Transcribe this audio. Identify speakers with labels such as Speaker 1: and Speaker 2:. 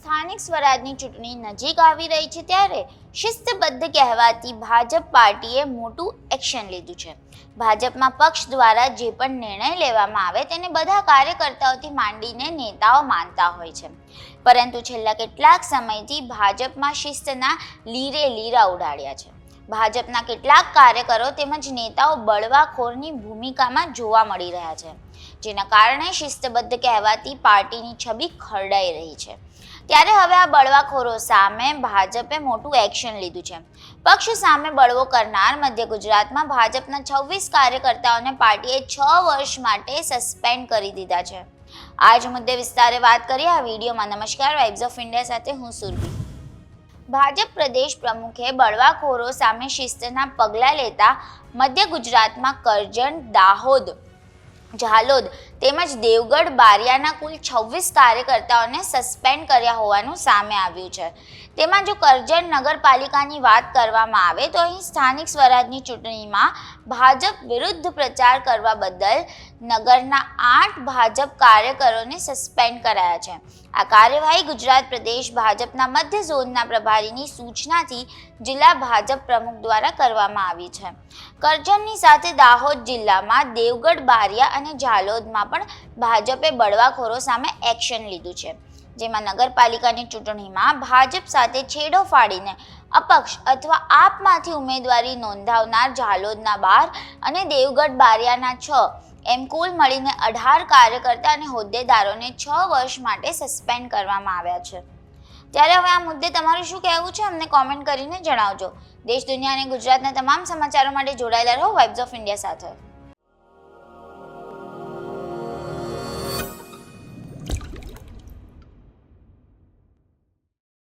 Speaker 1: સ્થાનિક સ્વરાજની ચૂંટણી નજીક આવી રહી છે ત્યારે શિસ્તબદ્ધ કહેવાતી ભાજપ પાર્ટીએ મોટું એક્શન લીધું છે. ભાજપમાં પક્ષ દ્વારા જે પણ નિર્ણય લેવામાં આવે તેને બધા કાર્યકર્તાઓથી માંડીને નેતાઓ માનતા હોય છે. પરંતુ છેલ્લા કેટલાક સમયથી ભાજપમાં શિસ્તના લીરે લીરા ઉડાડ્યા છે. ભાજપના કેટલાક કાર્યકરો તેમજ નેતાઓ બળવાખોરની ભૂમિકામાં જોવા મળી રહ્યા છે, જેના કારણે શિસ્તબદ્ધ કહેવાતી પાર્ટીની છબી ખરડાઈ રહી છે. ત્યારે હવે આ બળવાખોરો સામે ભાજપે મોટું એક્શન લીધું છે. પક્ષ સામે બળવો કરનાર મધ્ય ગુજરાતમાં ભાજપના છવ્વીસ કાર્યકર્તાઓને પાર્ટીએ છ વર્ષ માટે સસ્પેન્ડ કરી દીધા છે. આજ મુદ્દે વિસ્તારે વાત કરીએ આ વિડીયોમાં નમસ્કાર. વાઇબ્સ ઓફ ઇન્ડિયા સાથે હું સુરભી. ભાજપ પ્રદેશ પ્રમુખે બળવાખોરો સામે શિસ્તના પગલાં લેતા મધ્ય ગુજરાતમાં કરજણ દાહોદ ઝાલોદ તેમજ દેવગઢ બારિયાના કુલ છવ્વીસ કાર્યકર્તાઓને સસ્પેન્ડ કર્યા હોવાનું સામે આવ્યું છે. તેમાં જો કરજણ નગરપાલિકાની વાત કરવામાં આવે તો અહીં સ્થાનિક સ્વરાજની ચૂંટણીમાં ભાજપ વિરુદ્ધ પ્રચાર કરવા બદલ નગરના આઠ ભાજપ કાર્યકરોને સસ્પેન્ડ કરાયા છે. આ કાર્યવાહી ગુજરાત પ્રદેશ ભાજપના મધ્ય ઝોનના પ્રભારીની સૂચનાથી જિલ્લા ભાજપ પ્રમુખ દ્વારા કરવામાં આવી છે. કરજણની સાથે દાહોદ જિલ્લામાં દેવગઢ બારિયા અને ઝાલોદમાં પણ ભાજપે બળવાખોરો સામે એક્શન લીધું છે. જેમાં નગરપાલિકાની ચૂંટણીમાં ભાજપ સાથે છેડો ફાડીને અપક્ષ અથવા આપમાંથી ઉમેદવારી નોંધાવનાર ઝાલોદના બાર અને દેવગઢ બારિયાના છ એમ કુલ મળીને અઢાર કાર્યકર્તા અને હોદ્દેદારોને છ વર્ષ માટે સસ્પેન્ડ કરવામાં આવ્યા છે. ત્યારે હવે આ મુદ્દે તમારું શું કહેવું છે અમને કોમેન્ટ કરીને જણાવજો. દેશ દુનિયા અને ગુજરાતના તમામ સમાચારો માટે જોડાયેલા રહો વાઇબ્સ ઓફ ઇન્ડિયા સાથે.